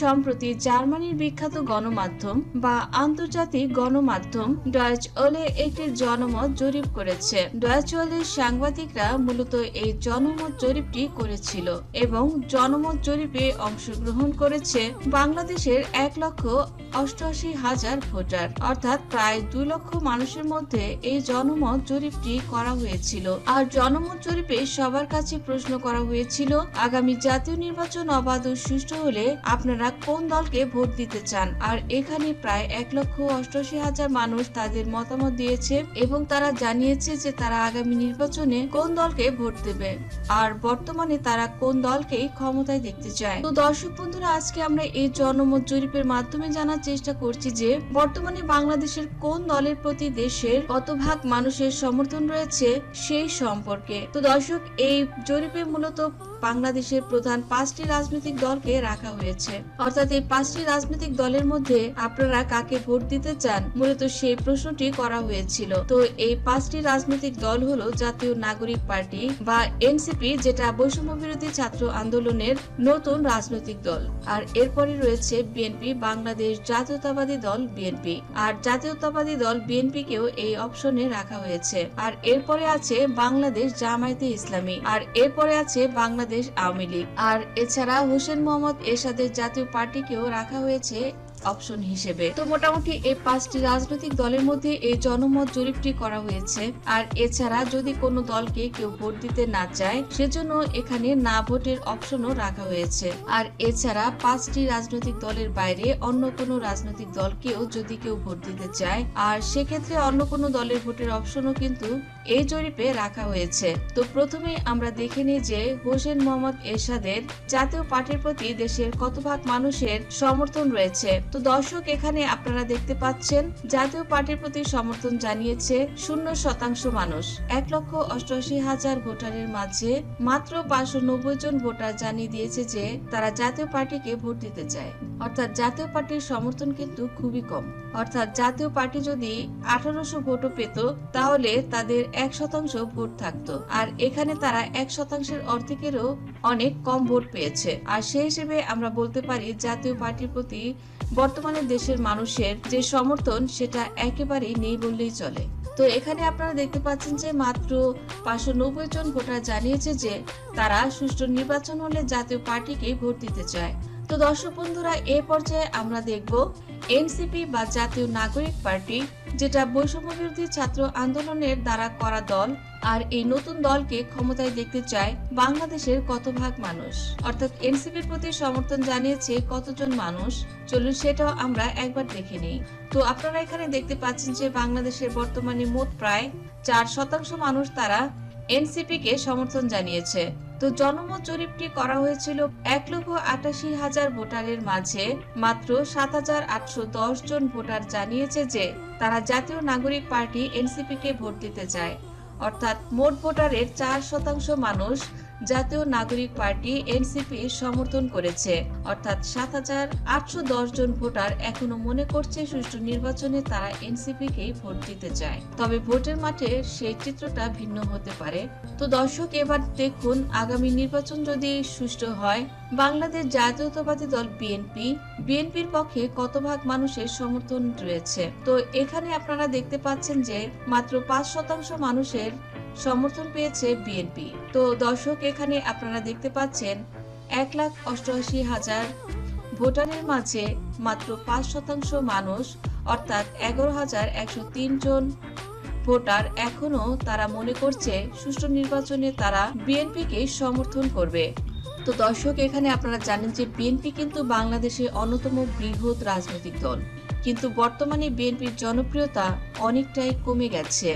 সম্প্রতি জার্মানির বিখ্যাত গণমাধ্যম বা আন্তর্জাতিক গণমাধ্যম ডয়েচ ওলে একটি জনমত জরিপ করেছে। ডয়েচ ওলের সাংবাদিকরা মূলত এই জনমত জরিপটি করেছিল এবং জনমত জরিপে অংশগ্রহণ করেছে বাংলাদেশের এক লক্ষ অষ্টআশি হাজার ভোটার। অর্থাৎ প্রায় দুই লক্ষ মানুষের মধ্যে এই জনমত জরিপটি করা হয়েছিল। আর জনমত জরিপে সবার কাছে প্রশ্ন করা হয়েছিল, আগামী জাতীয় নির্বাচন অবাধ ও সুষ্ঠু হলে আপনারা কোন দলকে ভোট দিতে চান, আর এখানে প্রায় এক লক্ষ অষ্টআশি হাজার মানুষ তাদের মতামত দিয়েছে এবং তারা জানিয়েছে যে তারা আগামী নির্বাচনে কোন দলকে ভোট দেবে। আর বর্তমানে তারা কোন দলকেই ক্ষমতায় দেখতে চায়। তো দর্শক বন্ধুরা, আজকে আমরা এই জনমত জরিপের মাধ্যমে জানার চেষ্টা করছি যে, বর্তমানে বাংলাদেশের কোন দলের প্রতি দেশের কত ভাগ মানুষের সমর্থন রয়েছে সেই সম্পর্কে। তো দর্শক, এই জরিপে মূলত বাংলাদেশের প্রধান পাঁচটি রাজনৈতিক দলকে রাখা হয়েছে। অর্থাৎ এই পাঁচটি রাজনৈতিক দলের মধ্যে আপনারা কাকে ভোট দিতে চান, মূলত সেই প্রশ্নটি করা হয়েছিল। তো এই পাঁচটি রাজনৈতিক দল হলো জাতীয় নাগরিক পার্টি বা এনসিপি, যেটা বৈষম্য বিরোধী ছাত্র আন্দোলনের নতুন রাজনৈতিক দল। আর এরপরে রয়েছে বিএনপি, বাংলাদেশ জাতীয়তাবাদী দল বিএনপি। আর জাতীয়তাবাদী দল বিএনপি কেও এই অপশনে রাখা হয়েছে। আর এরপরে আছে বাংলাদেশ জামায়াতে ইসলামী। আর এরপরে আছে বাংলাদেশ আওয়ামী লীগ। আর এছাড়া হোসেন মোহাম্মদ এরশাদের জাতীয় পার্টিকেও রাখা হয়েছে অপশন হিসেবে। তো মোটামুটি এই পাঁচটি রাজনৈতিক দলের মধ্যে এই জনমত জরিপটি করা হয়েছে। আর এছাড়া যদি কোনো দলকে কেউ ভোট দিতে না চায়, সেজন্য এখানে না ভোটের অপশনও রাখা হয়েছে। আর এছাড়া পাঁচটি রাজনৈতিক দলের বাইরে অন্য কোনো রাজনৈতিক দলকেও যদি কেউ ভোট দিতে চায়, আর সেক্ষেত্রে অন্য কোনো দলের ভোটের অপশনও কিন্তু এই জরিপে রাখা হয়েছে। তো প্রথমে আমরা দেখে নিই যে হোসেন মোহাম্মদ এরশাদের জাতীয় পার্টির প্রতি দেশের কত ভাগ মানুষের সমর্থন রয়েছে। তো দর্শক, এখানে আপনারা দেখতে পাচ্ছেন, জাতীয় পার্টির প্রতি সমর্থন জানিয়েছে শূন্য শতাংশ মানুষ। এক লক্ষ অষ্টআশি হাজার ভোটারের মাঝে মাত্র পাঁচশো নব্বই জন ভোটার জানিয়ে দিয়েছে যে তারা জাতীয় পার্টিকে ভোট দিতে চায়। অর্থাৎ জাতীয় পার্টির সমর্থন কিন্তু খুবই কম। অর্থাৎ জাতীয় পার্টি যদি আঠারোশো ভোটও পেত, তাহলে তাদের এক শতাংশ ভোট থাকতো। আর এখানে তারা এক শতাংশের অর্ধেকেরও অনেক কম ভোট পেয়েছে। আর সেই হিসেবে আমরা বলতে পারি, জাতীয় পার্টির প্রতি বর্তমানে দেশের মানুষের যে সমর্থন, সেটা একেবারেই নেই বললেই চলে। তো এখানে আপনারা দেখতে পাচ্ছেন যে মাত্র পাঁচশো নব্বই জন ভোটার জানিয়েছে যে তারা সুষ্ঠু নির্বাচন হলে জাতীয় পার্টিকে ভোট দিতে চায়। তো দর্শক বন্ধুরা, এ পর্যায়ে আমরা দেখব এনসিপি বা জাতীয় নাগরিক পার্টি, যেটা বৈষম্য বিরোধী ছাত্র আন্দোলনের দ্বারা করা দল, আর এই নতুন দলকে ক্ষমতায় দেখতে চায় বাংলাদেশের কত ভাগ মানুষ। অর্থাৎ এনসিপির প্রতি সমর্থন জানিয়েছে কতজন মানুষ? চলুন সেটাও আমরা একবার দেখে নিই। তো আপনারা এখানে দেখতে পাচ্ছেন যে বাংলাদেশের বর্তমানে মোট প্রায় চার শতাংশ মানুষ তারা এনসিপি কে সমর্থন জানিয়েছে। তো জনমত জরিপটি করা হয়েছিল এক লক্ষ আটাশি হাজার ভোটারের মাঝে। মাত্র সাত হাজার আটশো দশ জন ভোটার জানিয়েছে যে তারা জাতীয় নাগরিক পার্টি এনসিপি কে ভোট দিতে চায়। অর্থাৎ মোট ভোটারের চার শতাংশ মানুষ জাতীয় নাগরিক পার্টি এনসিপি সমর্থন করেছে। অর্থাৎ সাত হাজার আটশো দশ জন ভোটার এখনও মনে করছে সুষ্ঠু নির্বাচনে তারা এনসিপি কেই ভোট দিতে চায়। তবে ভোটের মাঠে সেই চিত্রটা ভিন্ন হতে পারে। তো দর্শক, এবার দেখুন আগামী নির্বাচন যদি সুষ্ঠু হয়, বাংলাদেশ জাতীয়তাবাদী দল বিএনপি, বিএনপির পক্ষে কত ভাগ মানুষের সমর্থন রয়েছে? তো এখানে আপনারা দেখতে পাচ্ছেন যে মাত্র পাঁচ শতাংশ মানুষের সমর্থন পেয়েছে বিএনপি তো দর্শক, এখানে আপনারা দেখতে পাচ্ছেন, এক লাখ অষ্টআশি হাজার ভোটারের মাঝে মাত্র পাঁচ শতাংশ মানুষ, অর্থাৎ এগারো হাজার একশো তিন জন ভোটার এখনও তারা মনে করছে সুষ্ঠু নির্বাচনে তারা বিএনপিকে সমর্থন করবে। তো দর্শক, এখানে আপনারা জানেন যে বিএনপি কিন্তু বাংলাদেশের অন্যতম বৃহৎ রাজনৈতিক দল। কিন্তু বর্তমানে বিএনপির জনপ্রিয়তা অনেকটাই কমে গেছে।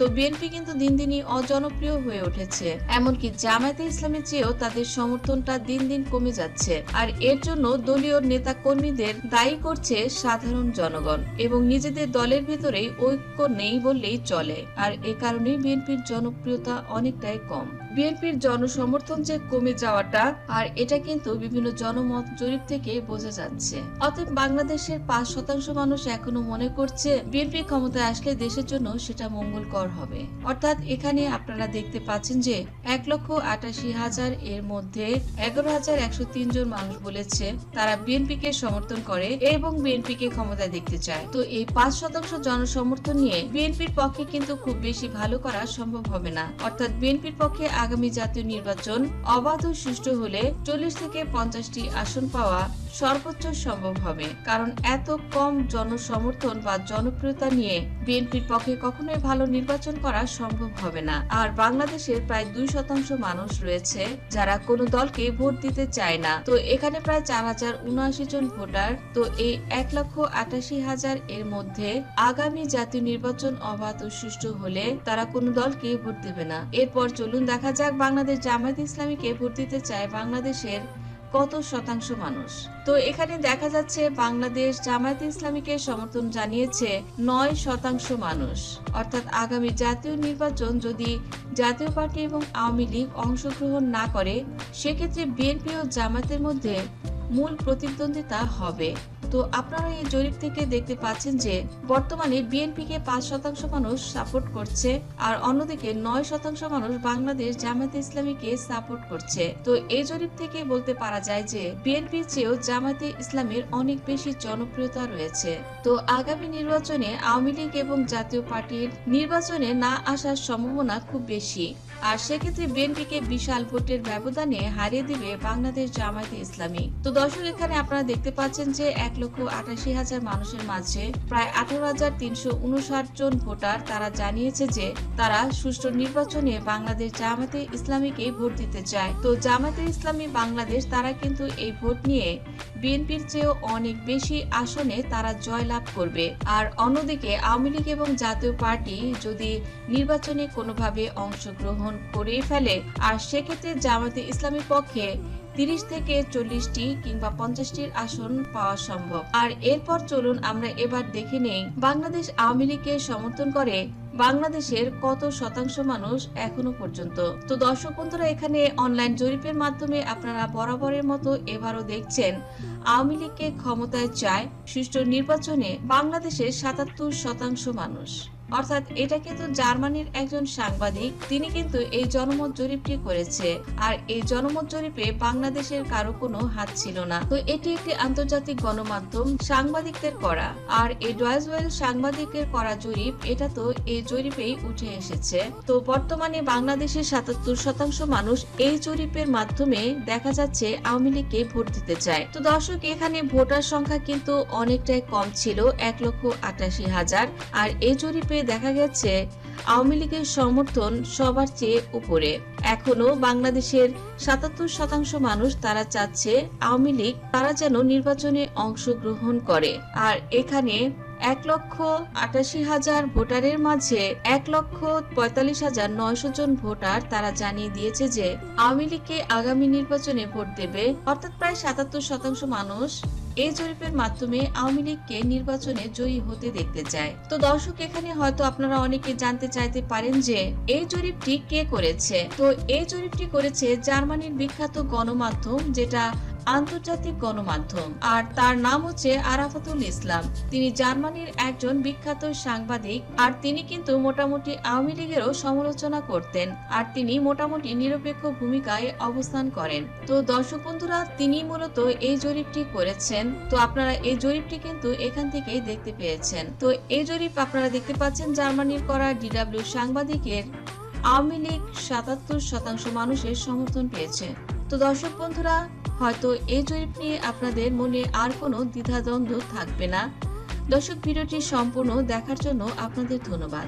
তো বিএনপি কিন্তু দিন দিনই অজনপ্রিয় হয়ে উঠেছে। এমনকি জামায়াতে ইসলামের চেয়েও তাদের সমর্থনটা দিন দিন কমে যাচ্ছে। আর এর জন্য দলীয় নেতা কর্মীদের দায়ী করছে সাধারণ জনগণ এবং নিজেদের দলের ভিতরেই ঐক্য নেই বললেই চলে। আর এ কারণেই বিএনপির জনপ্রিয়তা অনেকটাই কম। বিএনপির জনসমর্থন যে কমে যাওয়াটা, আর এটা কিন্তু বিভিন্ন জনমত জরিপ থেকে বোঝা যাচ্ছে। অতএব বাংলাদেশের পাঁচ শতাংশ মানুষ এখনও মনে করছে, বিএনপি ক্ষমতায় আসলে দেশের জন্য সেটা মঙ্গলকর হবে। অর্থাৎ এখানে আপনারা দেখতে পাচ্ছেন যে, এক লক্ষ আটাশি হাজার এর মধ্যে এগারো হাজার একশো তিন জন মানুষ বলেছে, তারা বিএনপি কে সমর্থন করে এবং বিএনপি কে ক্ষমতায় দেখতে চায়। তো এই পাঁচ শতাংশ জনসমর্থন নিয়ে বিএনপির পক্ষে কিন্তু খুব বেশি ভালো করা সম্ভব হবে না। অর্থাৎ বিএনপির পক্ষে আগামী জাতীয় নির্বাচন অবাধ ও সুষ্ঠু হলে চল্লিশ থেকে পঞ্চাশটি আসন পাওয়া সর্বোচ্চ সম্ভব হবে, কারণ এত কম জনসমর্থন বা জনপ্রিয়তা নিয়ে বিএনপির পক্ষে কখনোই ভালো নির্বাচন করা সম্ভব হবে না। আর বাংলাদেশের প্রায় দুই শতাংশ মানুষ রয়েছে যারা কোনো দলকে ভোট দিতে চায় না। তো এখানে প্রায় চার হাজার উনআশি জন ভোটার, তো এই এক লক্ষ আটাশি হাজার এর মধ্যে আগামী জাতীয় নির্বাচন অবাধ ও সুষ্ঠু হলে তারা কোনো দলকে ভোট দেবে না। এরপর চলুন দেখা যাক বাংলাদেশ জামায়াত ইসলামীকে ভোট দিতে চায় বাংলাদেশের কত শতাংশ মানুষ। তো এখানে দেখা যাচ্ছে বাংলাদেশ জামায়াত ইসলামীকে সমর্থন জানিয়েছে নয় শতাংশ মানুষ। অর্থাৎ আগামী জাতীয় নির্বাচন যদি জাতীয় পার্টি এবং আওয়ামী লীগ অংশগ্রহণ না করে, সেক্ষেত্রে বিএনপি ও জামাতের মধ্যে মূল প্রতিদ্বন্দ্বিতা হবে। তো আপনারা এই জরিপ থেকে দেখতে পাচ্ছেন যে, বর্তমানে বিএনপিকে পাঁচ শতাংশ মানুষ সাপোর্ট করছে আর অন্যদিকে নয় শতাংশ মানুষ বাংলাদেশ জামায়াতে ইসলামীকে সাপোর্ট করছে। তো এই জরিপ থেকে বলতে পারা যায় যে, বিএনপির চেয়েও জামায়াতে ইসলামের অনেক বেশি জনপ্রিয়তা রয়েছে। তো আগামী নির্বাচনে আওয়ামী লীগ এবং জাতীয় পার্টির নির্বাচনে না আসার সম্ভাবনা খুব বেশি। আর সেক্ষেত্রে বিএনপিকে বিশাল ভোটের ব্যবধানে হারিয়ে দিবে বাংলাদেশ জামায়াতে ইসলামী। তো দর্শক, এখানে আপনারা দেখতে পাচ্ছেন যে এক লক্ষ আটাশি হাজার মানুষের মাঝে প্রায় আঠারো হাজার তিনশো উনষাট জন ভোটার তারা জানিয়েছে যে তারা সুষ্ঠু নির্বাচনে বাংলাদেশ জামায়াতে ইসলামীকে ভোট দিতে চায়। তো জামায়াতে ইসলামী বাংলাদেশ, তারা কিন্তু এই ভোট নিয়ে বিএনপির চেয়েও অনেক বেশি আসনে তারা জয়লাভ করবে। আর অন্যদিকে আওয়ামী লীগ এবং জাতীয় পার্টি যদি নির্বাচনে কোনোভাবে অংশগ্রহণ করে ফেলে, আর সেক্ষেত্রে জামায়াতে ইসলামীর পক্ষে তিরিশ থেকে চল্লিশটি কিংবা পঞ্চাশটির আসন পাওয়া সম্ভব। আর এরপর চলুন আমরা এবার দেখে নেই বাংলাদেশ আওয়ামী লীগকে সমর্থন করে বাংলাদেশের কত শতাংশ মানুষ এখনও পর্যন্ত। তো দর্শক বন্ধুরা, এখানে অনলাইন জরিপের মাধ্যমে আপনারা বরাবরের মতো এবারও দেখছেন আওয়ামী লীগকে ক্ষমতায় চায় সুষ্ঠু নির্বাচনে বাংলাদেশের সাতাত্তর শতাংশ মানুষ। অর্থাৎ এটা কিন্তু জার্মানির একজন সাংবাদিক, তিনি কিন্তু এই জনমত জরিপটি করেছে। আর এই জনমত জরিপে বাংলাদেশের কারও কোনো হাত ছিল না। তো এটি একটি আন্তর্জাতিক গণমাধ্যম, সাংবাদিকদের করা। আর এই ডয়েজওয়েল সাংবাদিকের করা জরিপ, এটা তো এই জরিপেই উঠে এসেছে। তো বর্তমানে বাংলাদেশের সাতাত্তর শতাংশ মানুষ এই জরিপের মাধ্যমে দেখা যাচ্ছে আওয়ামী লীগকে ভোট দিতে চায়। তো দর্শক, এখানে ভোটার সংখ্যা কিন্তু অনেকটাই কম ছিল, এক লক্ষ আটাশি হাজার। আর এই জরিপে দেখা গেছে আওয়ামী লীগের সমর্থন সবার চেয়ে উপরে। এখনও বাংলাদেশের সাতাত্তর শতাংশ মানুষ তারা চাচ্ছে আওয়ামী লীগ তারা যেন নির্বাচনে অংশগ্রহণ করে। আর এখানে এক লক্ষ আটাশি হাজার ভোটারের মাঝে এক লক্ষ পঁয়তাল্লিশ হাজার নয়শো জন ভোটার তারা জানিয়ে দিয়েছে যে আওয়ামী লীগকে আগামী নির্বাচনে ভোট দেবে। অর্থাৎ প্রায় সাতাত্তর শতাংশ মানুষ এই জরিপের মাধ্যমে আওয়ামী লীগকে নির্বাচনে জয়ী হতে দেখতে চায়। তো দর্শক, এখানে হয়তো আপনারা অনেকে জানতে চাইতে পারেন যে, এই জরিপটি কে করেছে? তো এই জরিপটি করেছে জার্মানির বিখ্যাত গণমাধ্যম, যেটা আন্তর্জাতিক গণমাধ্যম। আর তার নাম হচ্ছে আরাফাতুল ইসলাম। তিনি জার্মানির একজন বিখ্যাত সাংবাদিক। আর তিনি কিন্তু মোটামুটি আওয়ামী লীগেরও সমালোচনা করতেন। আর তিনি মোটামুটি নিরপেক্ষ ভূমিকায় অবস্থান করেন। তো দর্শক বন্ধুরা, তিনি মূলত এই জরিপটি করেছেন। তো আপনারা এই জরিপটি কিন্তু এখান থেকেই দেখতে পেয়েছেন। তো এই জরিপ আপনারা দেখতে পাচ্ছেন জার্মানির করা ডিডাব্লিউ সাংবাদিকের। আওয়ামী লীগ সাতাত্তর শতাংশ মানুষের সমর্থন পেয়েছে। তো দর্শক বন্ধুরা, হয়তো এই জরিপ নিয়ে আপনাদের মনে আর কোনো দ্বিধাদ্বন্দ্ব থাকবে না। দর্শক, ভিডিওটি সম্পূর্ণ দেখার জন্য আপনাদের ধন্যবাদ।